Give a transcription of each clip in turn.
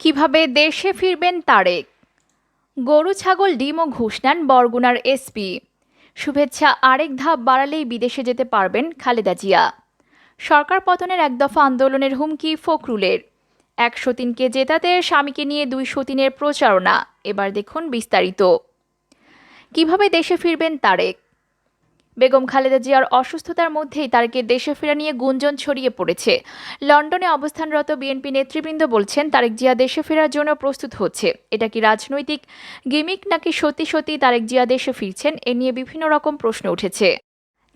কীভাবে দেশে ফিরবেন তারেক? গরু, ছাগল, ডিম ও ঘুষ নেন বরগুনার এসপি শুভেচ্ছা, আরেক ধাপ বাড়ালেই বিদেশে যেতে পারবেন খালেদা জিয়া। সরকার পতনের এক দফা আন্দোলনের হুমকি ফখরুলের। এক তিনকে জেতাতে স্বামীকে নিয়ে দুই সতীনের প্রচারণা। এবার দেখুন বিস্তারিত। কীভাবে দেশে ফিরবেন তারেক? বেগম খালেদা জিয়ার অসুস্থতার মধ্যেই তারেকের দেশে ফেরা নিয়ে গুঞ্জন ছড়িয়ে পড়েছে। লন্ডনে অবস্থানরত বিএনপি নেতৃবৃন্দ বলছেন, তারেক জিয়া দেশে ফেরার জন্য প্রস্তুত হচ্ছে। এটা কি রাজনৈতিক গিমিক নাকি সত্যি সত্যি তারেক জিয়া দেশে ফিরছেন, এ নিয়ে বিভিন্ন রকম প্রশ্ন উঠেছে।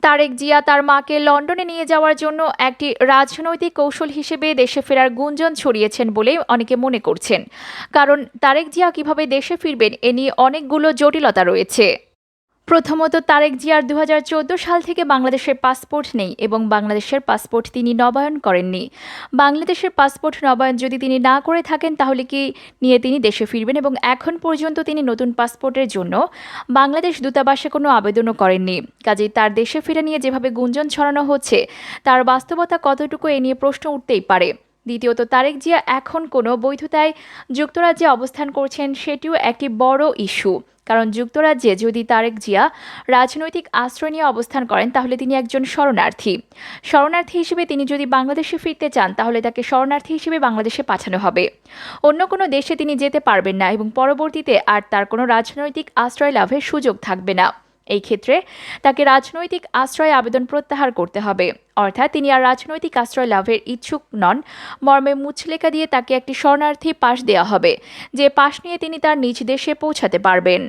তারেক জিয়া তার মাকে লন্ডনে নিয়ে যাওয়ার জন্য একটি রাজনৈতিক কৌশল হিসেবে দেশে ফেরার গুঞ্জন ছড়িয়েছেন বলে অনেকে মনে করছেন। কারণ তারেক জিয়া কীভাবে দেশে ফিরবেন, এ নিয়ে অনেকগুলো জটিলতা রয়েছে। প্রথমত তারেক জিয়ার দু হাজার চোদ্দ সাল থেকে বাংলাদেশের পাসপোর্ট নেই এবং বাংলাদেশের পাসপোর্ট তিনি নবায়ন করেননি। বাংলাদেশের পাসপোর্ট নবায়ন যদি তিনি না করে থাকেন, তাহলে কি নিয়ে তিনি দেশে ফিরবেন? এবং এখন পর্যন্ত তিনি নতুন পাসপোর্টের জন্য বাংলাদেশ দূতাবাসে কোনো আবেদনও করেননি। কাজেই তার দেশে ফিরে নিয়ে যেভাবে গুঞ্জন ছড়ানো হচ্ছে, তার বাস্তবতা কতটুকু এ নিয়ে প্রশ্ন উঠতেই পারে। দ্বিতীয়ত, তারেক জিয়া এখন কোনো বৈধতায় যুক্তরাজ্যে অবস্থান করছেন সেটিও একটি বড় ইস্যু। কারণ যুক্তরাজ্যে যদি তারেক জিয়া রাজনৈতিক আশ্রয় নিয়ে অবস্থান করেন, তাহলে তিনি একজন শরণার্থী। শরণার্থী হিসেবে তিনি যদি বাংলাদেশে ফিরতে চান, তাহলে তাকে শরণার্থী হিসেবে বাংলাদেশে পাঠানো হবে। অন্য কোনো দেশে তিনি যেতে পারবেন না এবং পরবর্তীতে আর তার কোনো রাজনৈতিক আশ্রয় লাভের সুযোগ থাকবে না। এই ক্ষেত্রে তাকে রাজনৈতিক আশ্রয় আবেদন প্রত্যাহার করতে হবে। অর্থাৎ তিনি আর রাজনৈতিক আশ্রয় লাভের ইচ্ছুক নন। মর্মে মুচলেখা দিয়ে তাকে একটি শরণার্থী পাশ দেওয়া হবে, যে পাশ নিয়ে তিনি তার নিজ দেশে পৌঁছাতে পারবেন।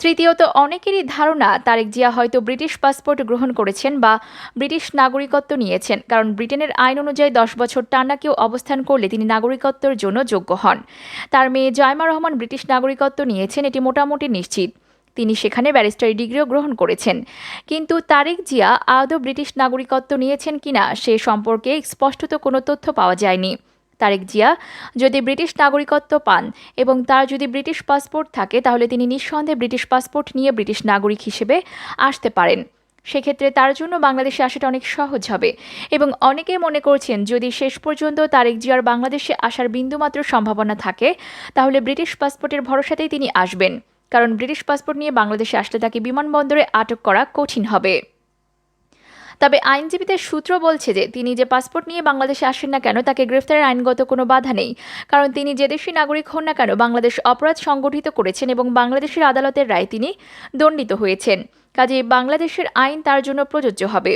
তৃতীয়ত, অনেকেরই ধারণা তারেক জিয়া হয়তো ব্রিটিশ পাসপোর্ট গ্রহণ করেছেন বা ব্রিটিশ নাগরিকত্ব নিয়েছেন, কারণ ব্রিটেনের আইন অনুযায়ী দশ বছর টানা কেউ অবস্থান করলে তিনি নাগরিকত্বের জন্য যোগ্য হন। তার মেয়ে জয়মা রহমান ব্রিটিশ নাগরিকত্ব নিয়েছেন, এটি মোটামুটি নিশ্চিত। তিনি সেখানে ব্যারিস্টারি ডিগ্রিও গ্রহণ করেছেন। কিন্তু তারেক জিয়া আদৌ ব্রিটিশ নাগরিকত্ব নিয়েছেন কিনা সে সম্পর্কে স্পষ্টত কোনো তথ্য পাওয়া যায়নি। তারেক জিয়া যদি ব্রিটিশ নাগরিকত্ব পান এবং তার যদি ব্রিটিশ পাসপোর্ট থাকে, তাহলে তিনি নিঃসন্দেহে ব্রিটিশ পাসপোর্ট নিয়ে ব্রিটিশ নাগরিক হিসেবে আসতে পারেন। সেক্ষেত্রে তার জন্য বাংলাদেশে আসাটা অনেক সহজ হবে। এবং অনেকে মনে করছেন, যদি শেষ পর্যন্ত তারেক জিয়ার বাংলাদেশে আসার বিন্দুমাত্র সম্ভাবনা থাকে, তাহলে ব্রিটিশ পাসপোর্টের ভরসাতেই তিনি আসবেন। কারণ ব্রিটিশ পাসপোর্ট নিয়ে বাংলাদেশে আসলে তাকে বিমানবন্দরে আটক করা কঠিন হবে। তবে আইনজীবীদের সূত্র বলছে যে তিনি যে পাসপোর্ট নিয়ে বাংলাদেশে আসেন না কেন, তাকে গ্রেফতারের আইনগত কোনো বাধা নেই। কারণ তিনি যে দেশি নাগরিক হন না কেন, বাংলাদেশ অপরাধ সংগঠিত করেছেন এবং বাংলাদেশের আদালতের রায় তিনি দণ্ডিত হয়েছেন। কাজে বাংলাদেশের আইন তার জন্য প্রযোজ্য হবে।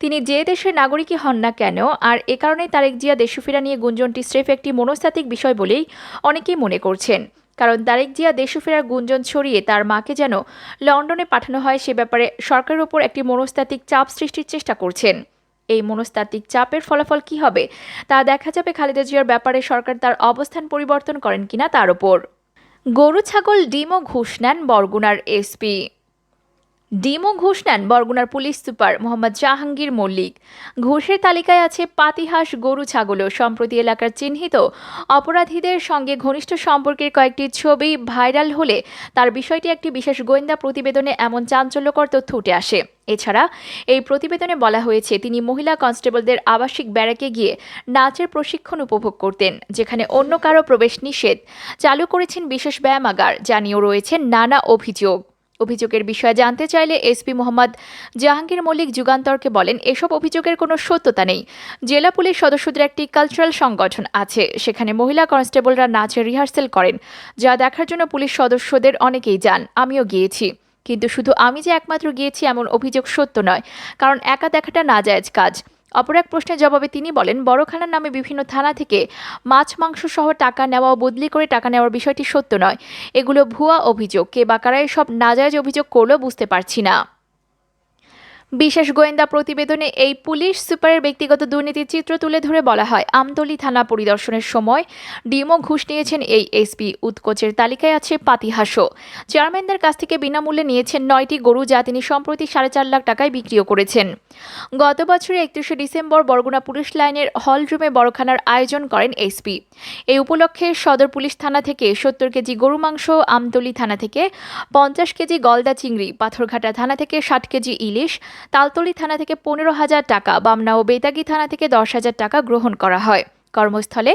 তিনি যে দেশের নাগরিকই হন না কেন, আর এ কারণেই তারেক জিয়া দেশে ফেরা নিয়ে গুঞ্জনটি স্রেফ একটি মনস্তাত্ত্বিক বিষয় বলেই অনেকেই মনে করছেন। কারণ তারেক জিয়া দেশে ফেরার গুঞ্জন ছড়িয়ে তার মাকে যেন লন্ডনে পাঠানো হয়, সে ব্যাপারে সরকারের ওপর একটি মনস্তাত্ত্বিক চাপ সৃষ্টির চেষ্টা করছেন। এই মনস্তাত্ত্বিক চাপের ফলাফল কি হবে, তা দেখা যাবে খালেদা জিয়ার ব্যাপারে সরকার তার অবস্থান পরিবর্তন করেন কিনা তার ওপর। গরু ছাগল ডিম ও ঘুষ নেন বরগুনার এসপি। ডিম ঘুষ নেন বরগুনার পুলিশ সুপার মোহাম্মদ জাহাঙ্গীর মল্লিক। ঘুষের তালিকায় আছে পাতিহাঁস, গরু ছাগলও। সম্প্রতি এলাকার চিহ্নিত অপরাধীদের সঙ্গে ঘনিষ্ঠ সম্পর্কের কয়েকটি ছবি ভাইরাল হলে তার বিষয়টি একটি বিশেষ গোয়েন্দা প্রতিবেদনে এমন চাঞ্চল্যকর তথ্য উঠে আসে। এছাড়া এই প্রতিবেদনে বলা হয়েছে, তিনি মহিলা কনস্টেবলদের আবাসিক ব্যারাকে গিয়ে নাচের প্রশিক্ষণ উপভোগ করতেন, যেখানে অন্য কারও প্রবেশ নিষেধ। চালু করেছেন বিশেষ ব্যায়ামাগার, জানিয়েও রয়েছে নানা অভিযোগ। অভিযোগের বিষয়ে জানতে চাইলে এসপি মোহাম্মদ জাহাঙ্গীর মল্লিক যুগান্তরকে বলেন, এসব অভিযোগের কোনো সত্যতা নেই। জেলা পুলিশ সদস্যদের একটি কালচারাল সংগঠন আছে, সেখানে মহিলা কনস্টেবলরা নাচের রিহার্সেল করেন, যা দেখার জন্য পুলিশ সদস্যদের অনেকেই যান, আমিও গিয়েছি। কিন্তু শুধু আমি যে একমাত্র গিয়েছি এমন অভিযোগ সত্য নয়, কারণ একা দেখাটা নাজায়জ কাজ। অপর এক প্রশ্নের জবাবে তিনি বলেন, বড়খানার নামে বিভিন্ন থানা থেকে মাছ, মাংস সহ টাকা নেওয়া ও বদলি করে টাকা নেওয়ার বিষয়টি সত্য নয়। এগুলো ভুয়া অভিযোগ। কে বা এসব নাজায়জ অভিযোগ করলেও বুঝতে পারছি না। বিশেষ গোয়েন্দা প্রতিবেদনে এই পুলিশ সুপারের ব্যক্তিগত দুর্নীতির চিত্র তুলে ধরে বলা হয়, আমতলি থানা পরিদর্শনের সময় ডিমো ঘুষ নিয়েছেন এই এসপি। উৎকোচের তালিকায় আছে পাতিহাসও চেয়ারম্যানদের কাছ থেকে বিনামূল্যে নিয়েছেন নয়টি গরু যা তিনি সম্প্রতি সাড়ে চার লাখ টাকায় বিক্রিও করেছেন। গত বছরের একত্রিশে ডিসেম্বর বরগুনা পুলিশ লাইনের হলরুমে বড়খানার আয়োজন করেন এসপি। এই উপলক্ষে সদর পুলিশ থানা থেকে সত্তর কেজি গরু মাংস, আমতলি থানা থেকে পঞ্চাশ কেজি গলদা চিংড়ি, পাথরঘাটা থানা থেকে ষাট কেজি ইলিশ তালতলি থানা থেকে পনেরো হাজার টাকা, বামনা ও বেতাগি থানা থেকে দশ হাজার টাকা গ্রহণ করা হয়। কর্মস্থলে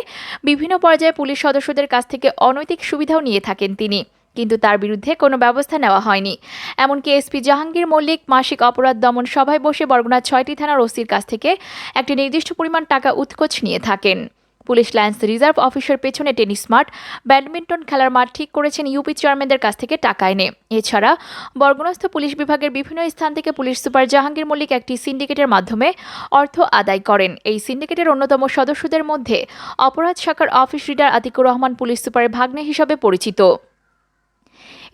বিভিন্ন পর্যায়ে পুলিশ সদস্যদের কাছ থেকে অনৈতিক সুবিধাও নিয়ে থাকেন তিনি, কিন্তু তার বিরুদ্ধে কোনো ব্যবস্থা নেওয়া হয়নি। এমনকি এসপি জাহাঙ্গীর মল্লিক মাসিক অপরাধ দমন সভায় বসে বরগুনা ছয়টি থানার ওসির কাছ থেকে একটি নির্দিষ্ট পরিমাণ টাকা উৎকোচ নিয়ে থাকেন। পুলিশ লাইন্স রিজার্ভ অফিসের পেছনে টেনিস মাঠ, ব্যাডমিন্টন খেলার মাঠ ঠিক করেছেন ইউপি চেয়ারম্যানদের কাছ থেকে টাকা এনে। এছাড়া, বরগুনাস্থ পুলিশ বিভাগের বিভিন্ন স্থান থেকে পুলিশ সুপার জাহাঙ্গীর মল্লিক একটি সিন্ডিকেটের মাধ্যমে অর্থ আদায় করেন। এই সিন্ডিকেটের অন্যতম সদস্যদের মধ্যে অপরাধ শাখার office reader Atikur Rahman police সুপারের ভাগ্নে হিসাবে পরিচিত।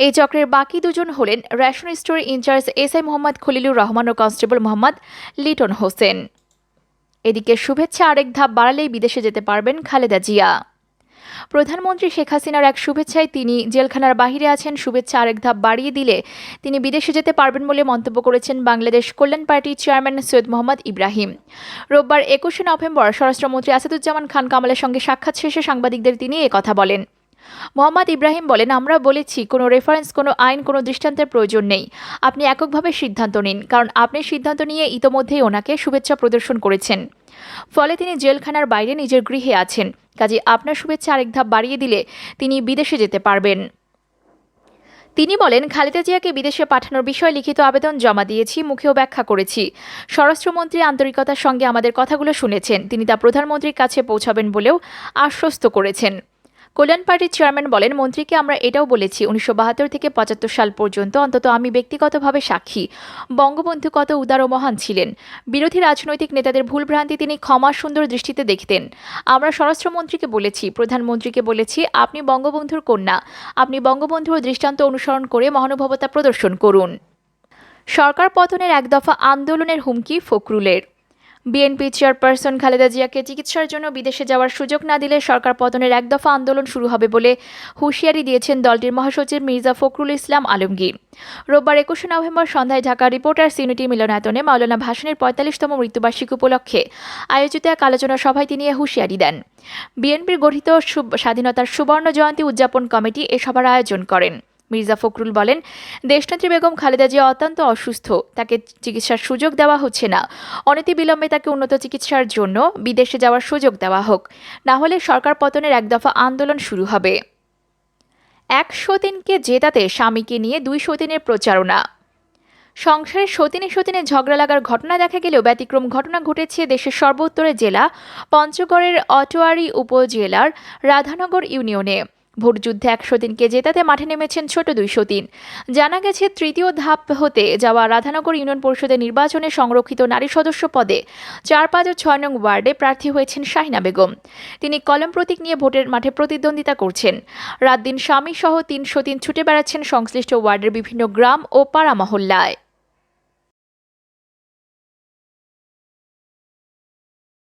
এই চক্রের বাকি দুজন হলেন ration store incharge S I Mohammad Khalilur Rahman O constable Mohammad Liton Hossain. এদিকে শুভেচ্ছা আরেক ধাপ বাড়ালেই বিদেশে যেতে পারবেন খালেদা জিয়া। প্রধানমন্ত্রী শেখ হাসিনার এক শুভেচ্ছায় তিনি জেলখানার বাহিরে আছেন। শুভেচ্ছা আরেক ধাপ বাড়িয়ে দিলে তিনি বিদেশে যেতে পারবেন বলে মন্তব্য করেছেন বাংলাদেশ কল্যাণ পার্টির চেয়ারম্যান সৈয়দ মোহাম্মদ ইব্রাহিম। রোববার একুশে নভেম্বর স্বরাষ্ট্রমন্ত্রী আসাদুজ্জামান খান কামালের সঙ্গে সাক্ষাৎ শেষে সাংবাদিকদের তিনি কথা বলেন। মোহাম্মদ ইব্রাহিম বলেন, আমরা বলেছি, কোনো রেফারেন্স কোনো আইন, কোনো দৃষ্টান্তের প্রয়োজন নেই। আপনি এককভাবে সিদ্ধান্ত নিন, কারণ আপনি সিদ্ধান্ত নিয়ে ইতোমধ্যেই ওনাকে শুভেচ্ছা প্রদর্শন করেছেন। ফলে তিনি জেলখানার বাইরে নিজের গৃহে আছেন। কাজে আপনার শুভেচ্ছা আরেক ধাপ বাড়িয়ে দিলে তিনি বিদেশে যেতে পারবেন। তিনি বলেন, খালেদা জিয়াকে বিদেশে পাঠানোর বিষয়ে লিখিত আবেদন জমা দিয়েছি, মুখেও ব্যাখ্যা করেছি। স্বরাষ্ট্রমন্ত্রী আন্তরিকতার সঙ্গে আমাদের কথাগুলো শুনেছেন। তিনি তা প্রধানমন্ত্রীর কাছে পৌঁছাবেন বলেও আশ্বস্ত করেছেন। কল্যাণ পার্টির চেয়ারম্যান বলেন, মন্ত্রীকে আমরা এটাও বলেছি, উনিশশো বাহাত্তর থেকে পঁচাত্তর সাল পর্যন্ত অন্তত আমি ব্যক্তিগতভাবে সাক্ষী। বঙ্গবন্ধু কত উদার ও মহান ছিলেন। বিরোধী রাজনৈতিক নেতাদের ভুলভ্রান্তি তিনি ক্ষমা সুন্দর দৃষ্টিতে দেখতেন। আমরা স্বরাষ্ট্রমন্ত্রীকে বলেছি, প্রধানমন্ত্রীকে বলেছি, আপনি বঙ্গবন্ধুর কন্যা। আপনি বঙ্গবন্ধুর দৃষ্টান্ত অনুসরণ করে মহানুভবতা প্রদর্শন করুন। সরকার পতনের এক দফা আন্দোলনের হুমকি ফখরুলের। বিএনপি চেয়ারপারসন খালেদা জিয়াকে চিকিৎসার জন্য বিদেশে যাওয়ার সুযোগ না দিলে সরকার পতনের এক দফা আন্দোলন শুরু হবে বলে হুঁশিয়ারি দিয়েছেন দলটির মহাসচিব মির্জা ফখরুল ইসলাম আলমগীর। রোববার একুশে নভেম্বর সন্ধ্যায় ঢাকা রিপোর্টার্স ইউনিটি মিলনায়তনে মাওলানা ভাসানের পঁয়তাল্লিশতম মৃত্যুবার্ষিকী উপলক্ষে আয়োজিত এক আলোচনা সভায় তিনি হুঁশিয়ারি দেন। বিএনপির গঠিত স্বাধীনতার সুবর্ণ জয়ন্তী উদযাপন কমিটি এ সভার আয়োজন করেন। মির্জা ফখরুল বলেন, দেশনেত্রী বেগম খালেদা জিয়া অত্যন্ত অসুস্থ। তাকে চিকিৎসার সুযোগ দেওয়া হচ্ছে না। অনতি বিলম্বে তাকে উন্নত চিকিৎসার জন্য বিদেশে যাওয়ার সুযোগ দেওয়া হোক। না হলে সরকার পতনের এক দফা আন্দোলন শুরু হবে। এক সতীনকে জেতাতে স্বামীকে নিয়ে দুই সতীনের প্রচারণা। সংসারে সতীনে সতীনে ঝগড়া লাগার ঘটনা দেখা গেলেও ব্যতিক্রম ঘটনা ঘটেছে দেশের সর্বোত্তরের জেলা পঞ্চগড়ের অটোয়ারি উপজেলার রাধানগর ইউনিয়নে। ভোটযুদ্ধে একশো দিনকে জেতাতে মাঠে নেমেছেন ছোট দুইশো সতীন জানা গেছে, তৃতীয় ধাপ হতে যাওয়া রাধানগর ইউনিয়ন পরিষদের নির্বাচনে সংরক্ষিত নারী সদস্য পদে চার পাঁচ ও ছয় নং ওয়ার্ডে প্রার্থী হয়েছেন শাহিনা বেগম। তিনি কলম প্রতীক নিয়ে ভোটের মাঠে প্রতিদ্বন্দ্বিতা করছেন। রাত দিন স্বামী সহ তিন সতীন ছুটে বেড়াচ্ছেন সংশ্লিষ্ট ওয়ার্ডের বিভিন্ন গ্রাম ও পাড়া মহল্লায়।